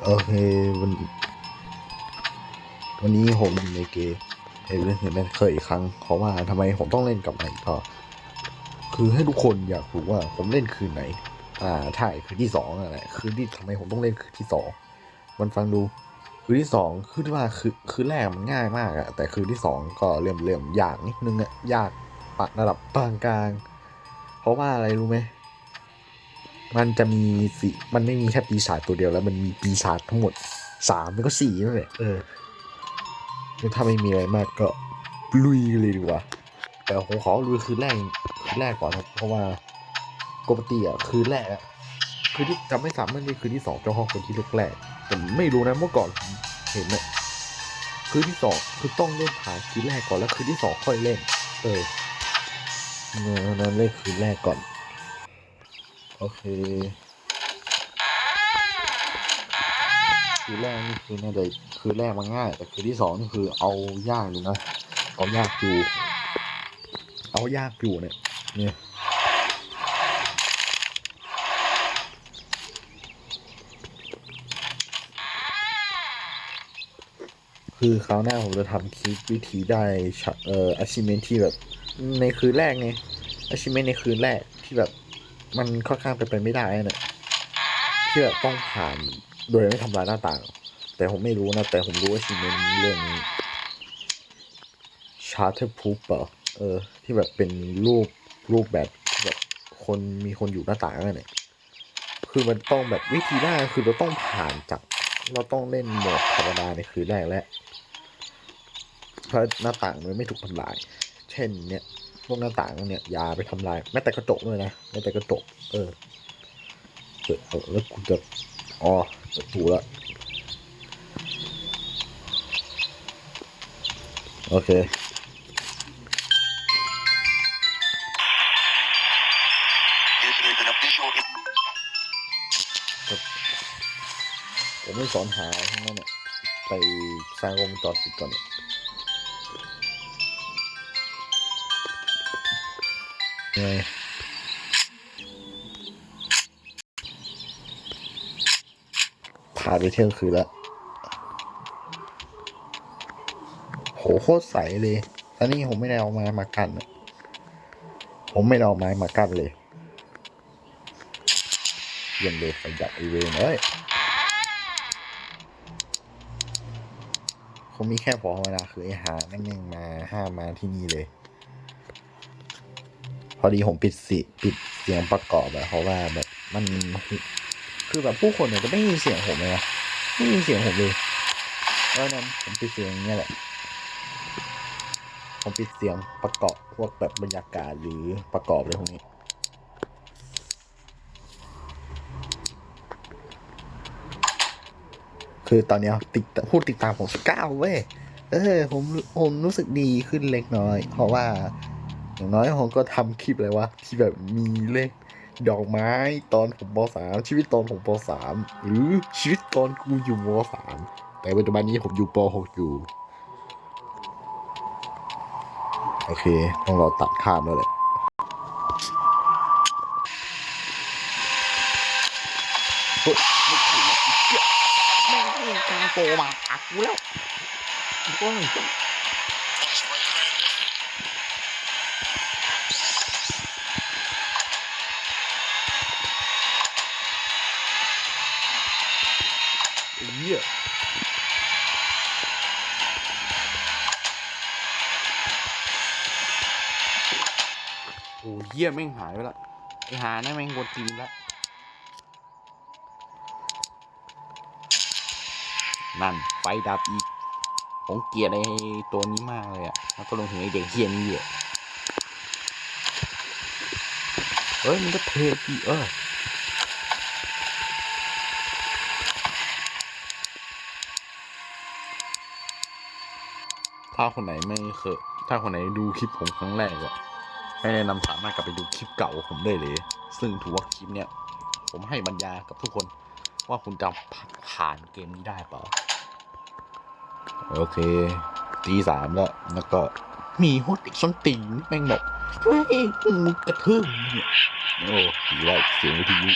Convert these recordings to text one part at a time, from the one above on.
โอเควันวันนี้ผมในเกมเอเวนเห็นไหมเคยอีกครั้งเพราะว่าทำไมผมต้องเล่นกับมันอีกก็คือให้ทุกคนอยากรู้ว่าผมเล่นคืนไหน อ่าใช่คืนที่สองนั่นแหละคืนที่ทำไมผมต้องเล่นคืนที่สองมันฟังดูคืนที่สองคือว่าคือคืนแรกมันง่ายมากอะแต่คืนที่สองก็เริ่มเริ่มยากนิดนึงอะยากปะระดับปานกลาง เพราะว่าอะไรรู้ไหม มันจะมีสิมันไม่มีแค่ปีศาจตัวเดียวแล้ว มันมีปีศาจทั้งหมดสามมันก็สี่นั่นแหละเออแล้วถ้าไม่มีอะไรมากก็ลุยเลยดีกว่าแต่ผมขอลุยคืนแรกคืนแรกก่อนครับเพราะว่าปกติอะคืนแรกอะคือที่จำไม่สามมันนี่คืนที่สองเจ้าห้องคนที่แรกๆผมไม่รู้นะเมื่อก่อนเห็นเนี่ยคืนที่สองคือต้องเล่นผ่านคืนแรกก่อนแล้วคืนที่สองค่อยเล่น เออเออนั้นเล่นคืนแรกก่อน โอเคคือแรกนี่คือน่าจะคือแรกมันง่าย แต่คือที่สองนี่คือเอายากอยู่นะเอายากอยู่ เอายากอยู่เนี่ยเนี่ยคือคราวหน้าผมจะทำคลิปวิธีได้ชะเอ่อ achievement ที่แบบ ในคืนแรกไง achievement ในคืนแรกที่แบบ มันค่อนข้างเป็นไปไม่ได้นะที่แบบต้องผ่านโดยไม่ทำลายหน้าต่าง แต่ผมไม่รู้นะ แต่ผมรู้ว่าชีเมนเรื่องนี้ชาร์เตอร์พูปเปอร์เออ ที่แบบเป็นรูปรูปแบบที่แบบคนมีคนอยู่หน้าต่างนั่นแหละคือมันต้องแบบวิธีได้คือเราต้องผ่านจากเราต้องเล่นโหมดธรรมดาในคืนแรกและเพราะหน้าต่างมันไม่ถูกทำลาย เช่นเนี่ย พวกหน้าต่างเนี่ยอย่าไปทำลายแม้แต่กระจกด้วยนะแม้แต่กระจกเออเปิดแล้วกูจะอ๋อประตูละโอเคผมไม่สอนหาทั้งนั้นเนี่ยไปสร้างวงจรปิดก่อนเนี่ย ไงผ่านไปเที่ยงคืนแล้ว โหโคตรใสเลยตอนนี้ผมไม่ได้เอาไม้มากั้นผมไม่ได้เอาไม้มากั้นเลยเยี่ยมเลยไฟดับไอเวนเอ้ยคงมีแค่พอเวลาคือไอ้หาแม่งยังมาห้ามมาที่นี่เลย พอดีผมปิดสิปิดเสียงประกอบอะเพราะว่าแบบมันคือแบบผู้คนเนี่ยจะไม่มีเสียงผมเลยนะไม่มีเสียงผมเลยเพราะนั้นผมปิดเสียงอย่างเงี้ยแหละ ผมปิดเสียงประกอบพวกแบบบรรยากาศหรือประกอบอะไรพวกนี้คือตอนนี้ติดพูดติดตามผมเก้าเว้ย เออ ผมผมรู้สึกดีขึ้นเล็กน้อย เพราะว่า อย่างน้อยผมก็ทำคลิปเลยวะที่แบบมีเลขดอกไม้ตอนผมปสามชีวิตตอนผมปสามหรือชีวิตตอนกูอยู่มสามแต่ปัจจุบันนี้ผมอยู่ปหกอยู่ โอเค ต้องเราตัดข้ามแล้วแหละเฮ้ยไม่ถูกหรอกไอ้เหี้ยแม่งเองกลางโปรมาอักกูแล้วโอ้ย หี้ยโอ้เหี้ยแม่งหายไปละไอหานะแม่งกวนตีนละนั่นไฟดับอีกผมเกลียดไอ้ตัวนี้มากเลยอะแล้วก็ลงถึงไอ้เด็กเฮียนี่อะเฮ้ยมันก็เทปีเออ ถ้าคนไหนไม่เคยถ้าคนไหนดูคลิปผมครั้งแรกอะให้แนะนำสามารถกลับไปดูคลิปเก่าผมได้เลย ซึ่งถือว่าคลิปเนี้ยผมให้บรรยากับทุกคนว่าคุณจะผ่านเกมนี้ได้เปล่า โอเค ตีสามแล้ว แล้วก็มีฮดอีกส้นตีนแม่งบอกเฮ้ยมึงกระทืบเนี่ยโอ้ดีแล้วเสียงวิทยุ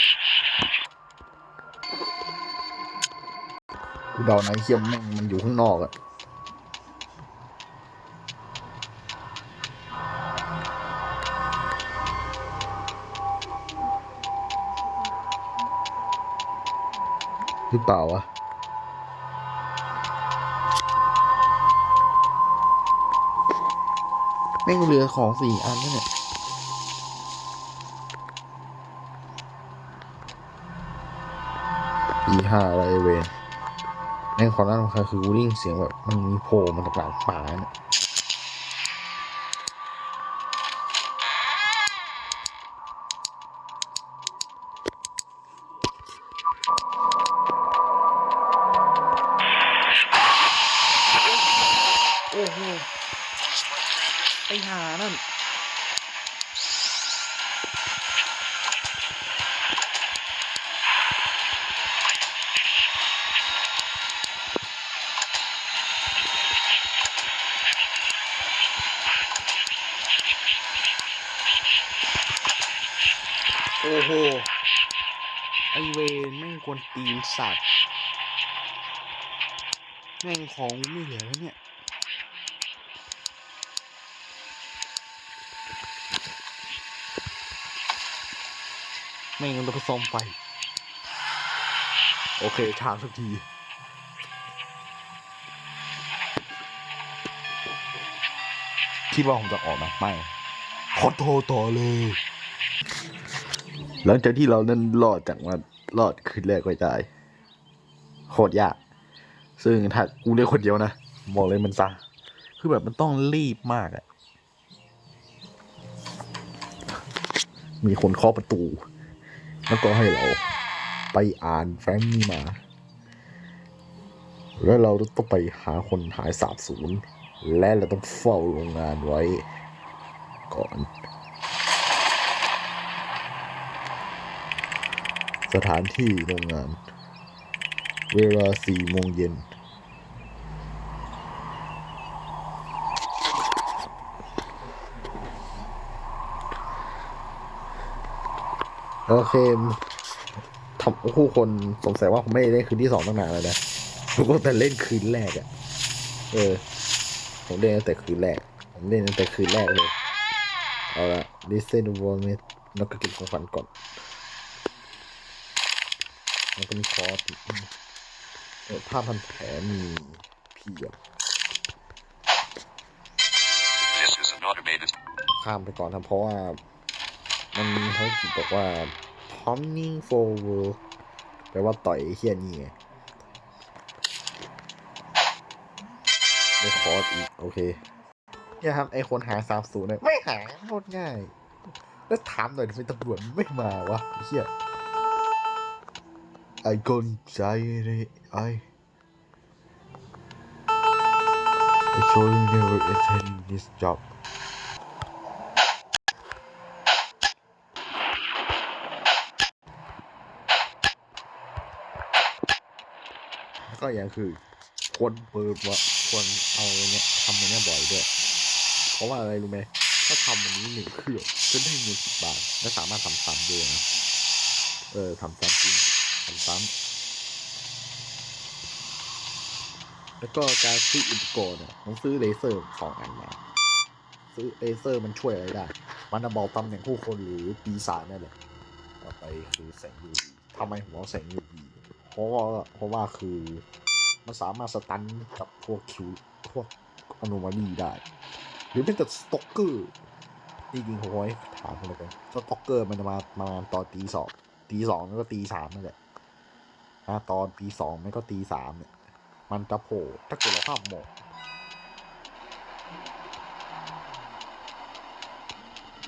กูเดานะไอ้เฮียแม่งมันอยู่ข้างนอกอะ หรือเปล่าวะแม่งเหลือของสี่อันนั่นเนี่ยปีห้าอะไรเวนแม่งความน่ารำคาญคือกูได้ยินเสียงแบบ มันมีโผล่มาจากหลังป่าเนี่ย ไอเวนแม่งควรตีนสัตว์ แม่งของไม่เหลือแล้วเนี่ยแม่งต้องไปซ่อมไฟ โอเคทางสักทีคิดว่าผมจะออกไหมไม่ขอโทษต่อเลย หลังจากที่เรานั้นรอดจากมารอดคืนแรกไว้ได้โคตรยาก ซึ่งถ้ากูเล่นคนเดียวนะบอกเลยมันซะคือแบบมันต้องรีบมากอะมีคนเคาะประตู แล้วก็ให้เราไปอ่านแฟ้มนี้มา แล้วเราต้องไปหาคนหายสาบสูญและเราต้องเฝ้าโรงงานไว้ ก่อน สถานที่โรงงาน เวลาสี่โมงเย็น โอเคทำผู้คนสงสัยว่าผมไม่ได้เล่นคืนที่สองตั้งนานแล้วนะผมก็แต่เล่นคืนแรกอะเออ ผมเล่นตั้งแต่คืนแรก ผมเล่นตั้งแต่คืนแรกเลย เอาละ listen to warm it แล้วก็เก็บของขวัญก่อน แล้วก็มีคอร์สเออผ้าพันแผลมีเพียบ This is an automated ข้ามไปก่อนครับเพราะว่า มันมีเขากิจบอกว่า pumping forward แปลว่าต่อยไอ้เฮียนี่ไงได้คอร์สอีก โอเคเนี่ยครับ ไอคนหาสามศูนย์เนี่ยไม่หาโคตรง่าย แล้วถามหน่อยทำไมตำรวจไม่มาวะไอ้เฮีย ไอ้คนใจเลยไอ้ I sure you never attend this job แล้ก็อย่างคือควรเปิดว่าควรเอาอันเนี้ยทำอันเนี้ยบ่อยด้วย เพราะว่าอะไรรู้ไหมถ้าทำอันนี้หนึ่งเครื่องจะได้เงินสิบบาทและสามารถทำซ้ำด้วยนะ เออทำซ้ำ จริงทำซ้ำแล้วก็การซื้ออุปกรณ์เนี่ยผมซื้อเลเซอร์สองอันมาซื้อเลเซอร์มันช่วยอะไรได้ มันจะบอกตำแหน่งผู้คนหรือปีศาจนั่นแหละต่อไปคือแสง UV ทำไมผมเอาแสง UV เพราะว่าเพราะว่าคือ มันสามารถสตันกับพวกคิวพวกอนุมาลีได้ หรือเป็นแต่สต็อกเกอร์จริงๆผมไว้ถามคนเลยกันสต็อกเกอร์มันจะมาประมาตอนตีสองตีสองแล้วก็ตีสามนั่นแหละ นะตอนตีสองไม่ก็ตีสามเนี่ย มันจะโผล่ถ้าเกิดเราข้ามหมอก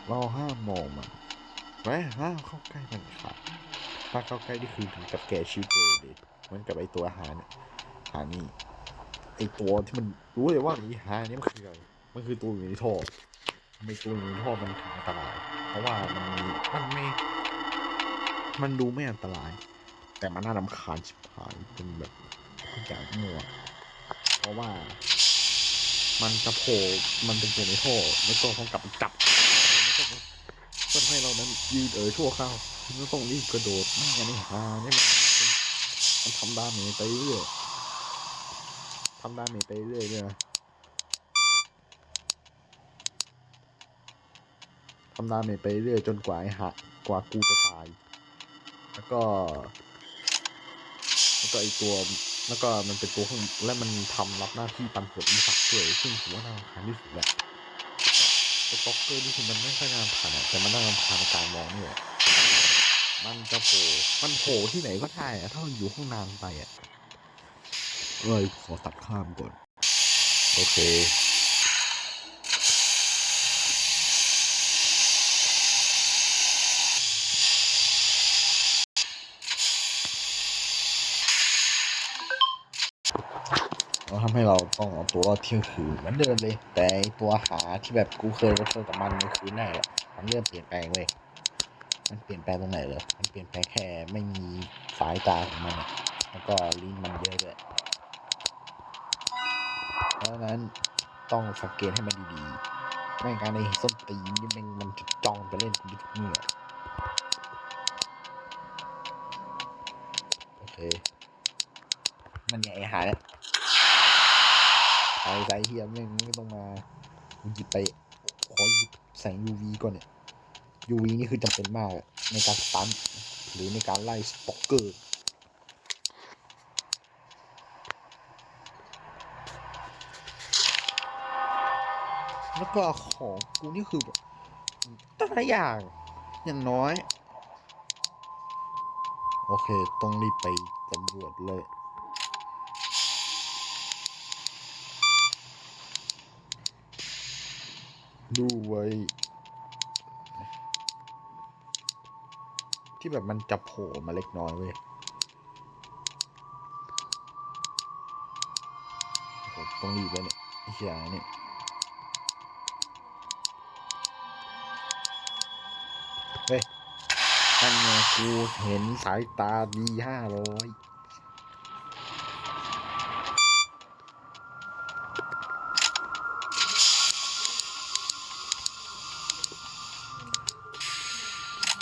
เราห้ามมองมันไม่ห้ามเข้าใกล้มันค่ะถ้าเข้าใกล้นี่คือถึงกับแก่ชีวิตเลยเด็เหมือนกับไอตัวอาหารเนี่ยหานี่ไอตัวที่มันรู้เลยว่าไออาหานี่มันคืออะไรมันคือตัวอยู่ในท่อไมตัวอยู่ในท่อมันถึงอันตราย เพราะว่ามันมีมันไม่ มันดูไม่อันตราย แต่มันน่ารำคาญชิบหายเป็นแบบทุกอย่างมั่วเพราะว่า มันจะโผล่มันเป็นตัวในท่อแล้วก็เขากลับไปจับแล้วก็ให้เรานั้นยืนเออชั่วข้าวแล้วต้องรีบกระโดดไม่งั้นหาเนี่ยมันมันทำดาเมจไปเรื่อยทำดาเมจไปเรื่อยๆด้วยนะทำดาเมจไปเรื่อยจนกว่าไอ้หักกว่ากูจะตาย แล้วก็ แล้วก็ไอตัวแล้วก็มันเป็นตัวข้างและมันทำรับหน้าที่ปันผลอีสักด้วยซึ่งผมว่าน่ารำคาญที่สุดแหละไอ้ต็อกเกอร์นี่คือมันไม่ค่อยน่ารำคาญอะแต่มันน่ารำคาญในการมองนี่แหละมันจะโผล่มันโผล่ที่ไหนก็ได้อะถ้ามันอยู่ข้างนานไปอะเลยขอตัดข้ามก่อน โอเค ทำให้เราต้องเอาตัวรอดเที่ยงคืนเหมือนเดิมเลย แต่ตัวหาที่แบบกูเคยก็เคยกับมันในคืนแรกอะมันเริ่มเปลี่ยนแปลงเว้ยมันเปลี่ยนแปลงตรงไหนเหรอมันเปลี่ยนแปลงแค่ไม่มีสายตาของมันแล้วก็ลิ้นมันเยอะด้วยเพราะฉะนั้นต้องสังเกตให้มันดีๆไม่งั้นไอ้ส้นตีนนี่มันมันจะจ้องจะเล่นทุกเมื่อโอเคมันใหญ่หาเนี่ย ไอ้ใจเฮียแม่งไม่ต้องมาหยิบไปขอหยิบแสง UV ก่อนเนี่ย UV นี่คือจำเป็นมากในการสตันหรือในการไล่สต็อกเกอร์แล้วก็ของกูนี่คือแบบแต่ละอย่างอย่างน้อย โอเค ต้องรีบไปสำรวจเลย ดูไว้ที่แบบมันจะโผล่มาเล็กน้อยเว้ยต้องรีบแล้วเนี่ยอ้เหี้ยเนี่ยเฮ้ยนั่นกูเห็นสายตาดีห้าร้อย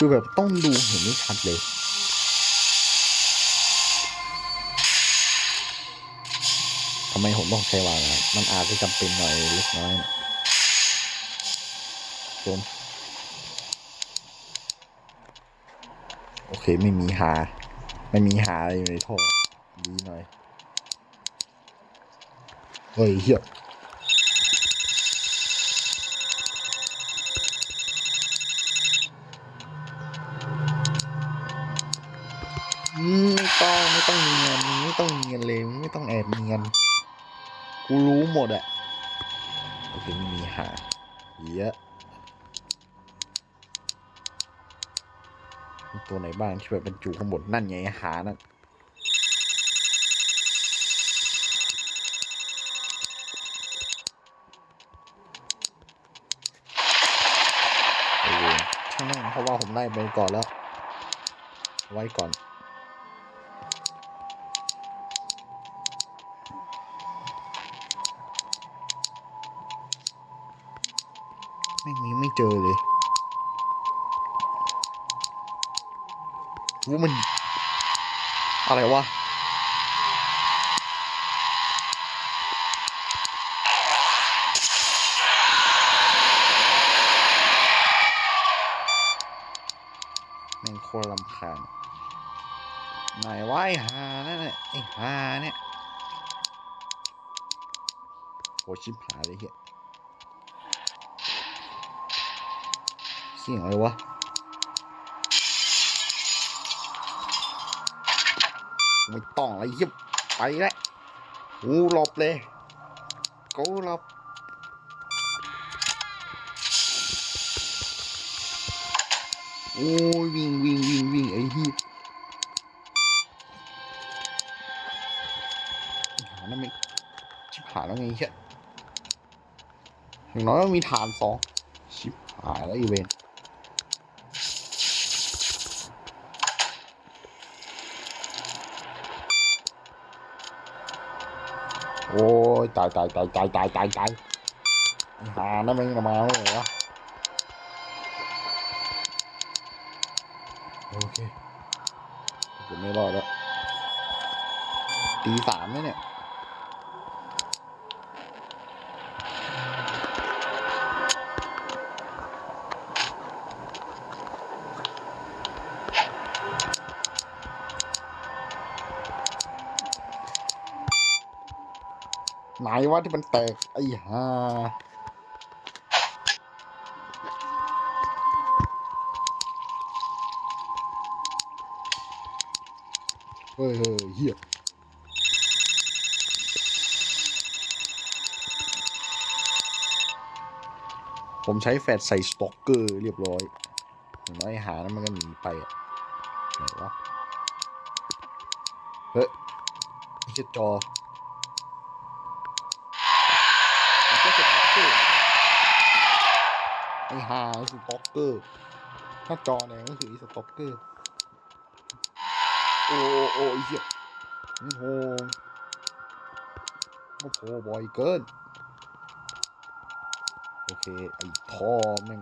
คือแบบต้องดูเห็นไม่ชัดเลย ทำไมผมต้องใช้วาล์วอะมันอาจจะจำเป็นหน่อยเล็กน้อยนะโดนโอเคไม่มีหา ไม่มีหาอะไรอยู่ในท่อดีหน่อย เฮ้ยเฮีย ต้องไม่ต้องเนียนไม่ต้องเนียนเลยไม่ต้องแอบเนียนกูรู้หมดอะโอเคไม่มีหาเยอะตัวไหนบ้างที่แบบบรรจุข้างบนนั่นไงหานั่นโอ้ยช่างแม่งเพราะว่าผมไล่ไปก่อนแล้ว ไว้ก่อน เจอเลยว่ามัน อะไรวะแม่งโคตรลำคาญไหนวะไอ้หานั่นแหละไอ้หาเนี่ยโหชิบหายเลยเฮีย เสียงอะไรวะไม่ต้องอะไรยิบไปแล้วกูหลบเลยกูหลบโอ้ยวิ่งวิ่งวิ่งวิ่งไอ้เหี้ยหานั่นไม่ชิบหายแล้วไงเหี้ยอย่างน้อยก็มีฐานสองชิบหายแล้วอีเวนต์ โอ้ยตายตายตายตายตายตายตายไอ้หานั่นมันมาแล้วเหรอโอเคผมไม่รอดแล้วตีสามแล้วเนี่ย วะที่มันแตก ไอ้ห่าเฮ้ยเฮ้ยเฮียผมใช้แฟลชใส่สต็อกเกอร์เรียบร้อยน้อยหานั้นมันก็หนีไปอะไหนวะ เฮ้ยไอ้เหี้ยจอไอ้เหี้ยสต็อกเกอร์ ไอ้ห่าสต็อกเกอร์หน้าจอแดงก็คือไอสต็อกเกอร์ โอ้โอ้เหี้ยโอ้โหโอ้โหบ่อยเกิน โอเค ไอ้ท่อแม่ง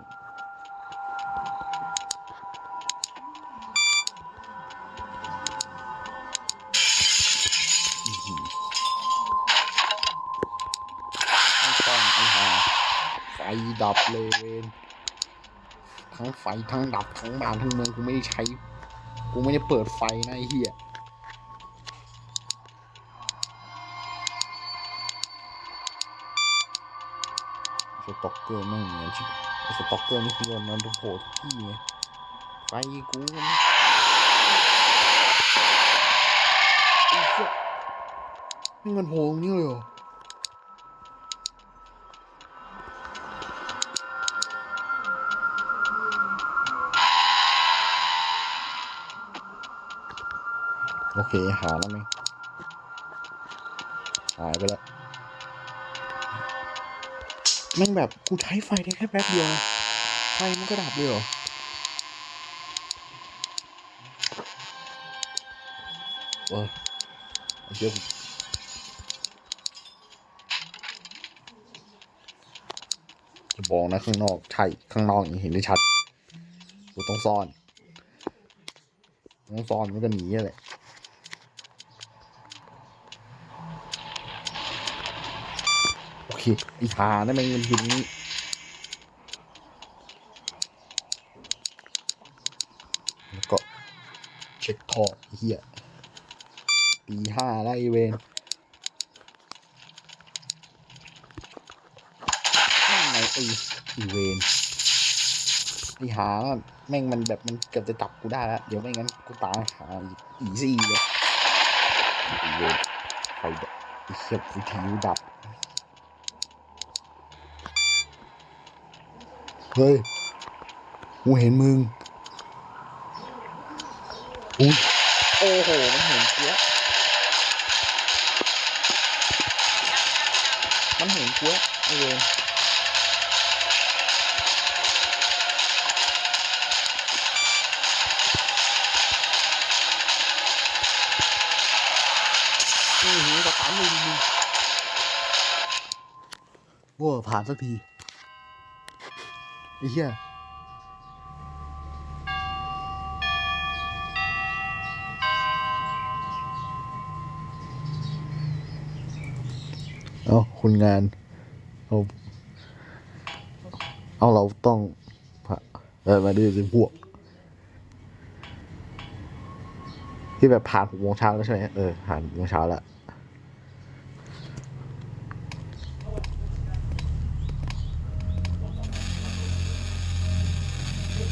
ดับเลยเวนทั้งไฟทั้งดับทั้งบ้านทั้งเมืองกูไม่ได้ใช้ กูไม่ได้เปิดไฟนะไอ้เหี้ยสต็อกเกอร์ไม่เหมือนชิสต็อกเกอร์นี่คือโยนมันโหดที่ไงไฟกูไอ้เหี้ยนี่มันโหดอย่างนี้เลยเหรอ โอเค หาแล้วไหมหายไปแล้วแม่งแบบกูใช้ไฟได้แค่แป๊บเดียว ไฟมันก็ดับเลยเหรอเออเดี๋ยวจะบอกนะข้างนอก ใช่ ข้างนอกยังเห็นได้ชัด กูต้องซ่อน ต้องซ่อนมันก็หนีอะแหละ โอ เคอีหานั่นมันมันอยู่นี้แล้วก็เช็คทอดไอ้เฮียตีห้าแล้วไอเวนนั่นไงไอไอเวนไอหาแม่งมันแบบมันเกือบจะจับกูได้แล้วเดี๋ยวไม่งั้นกูตายหาอีซี่เลยไอเวนไฟดับไอเฮียวิทยุดับ เฮ้ย กูเห็นมึงอุ๊ยโอ้โห มันเห็นกูแล้วมันเห็นกูแล้วไอ้เวรนี่หือสตาร์ทเลยมึงโว้าผ่านสักที ไอ้เหี้ยเอาคุณงานเอาเอาเราต้องพะเออมาดูสิพวก ที่แบบผ่านหกโมงเช้าแล้วใช่ไหมเออผ่านหกโมงเช้าแล้ว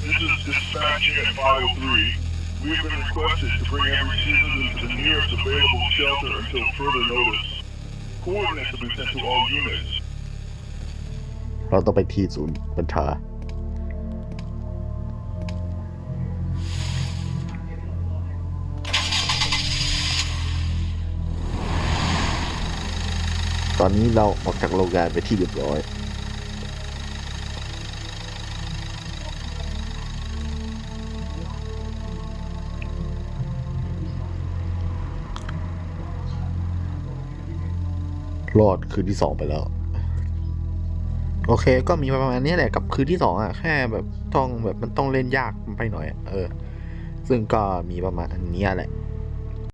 This is dispatching at 503. We have been requested to bring every citizen to the nearest available shelter until further notice. Coordinates have been sent to all units. เราต้องไปที่ศูนย์บัญชา ตอนนี้เราออกจากโรงงานไปที่เรียบร้อย รอดคืนที่สองไปแล้ว โอเค ก็มีประมาณนี้แหละกับคืนที่สองอะแค่แบบต้องแบบมันต้องเล่นยากไปหน่อย เออ ซึ่งก็มีประมาณอันนี้แหละ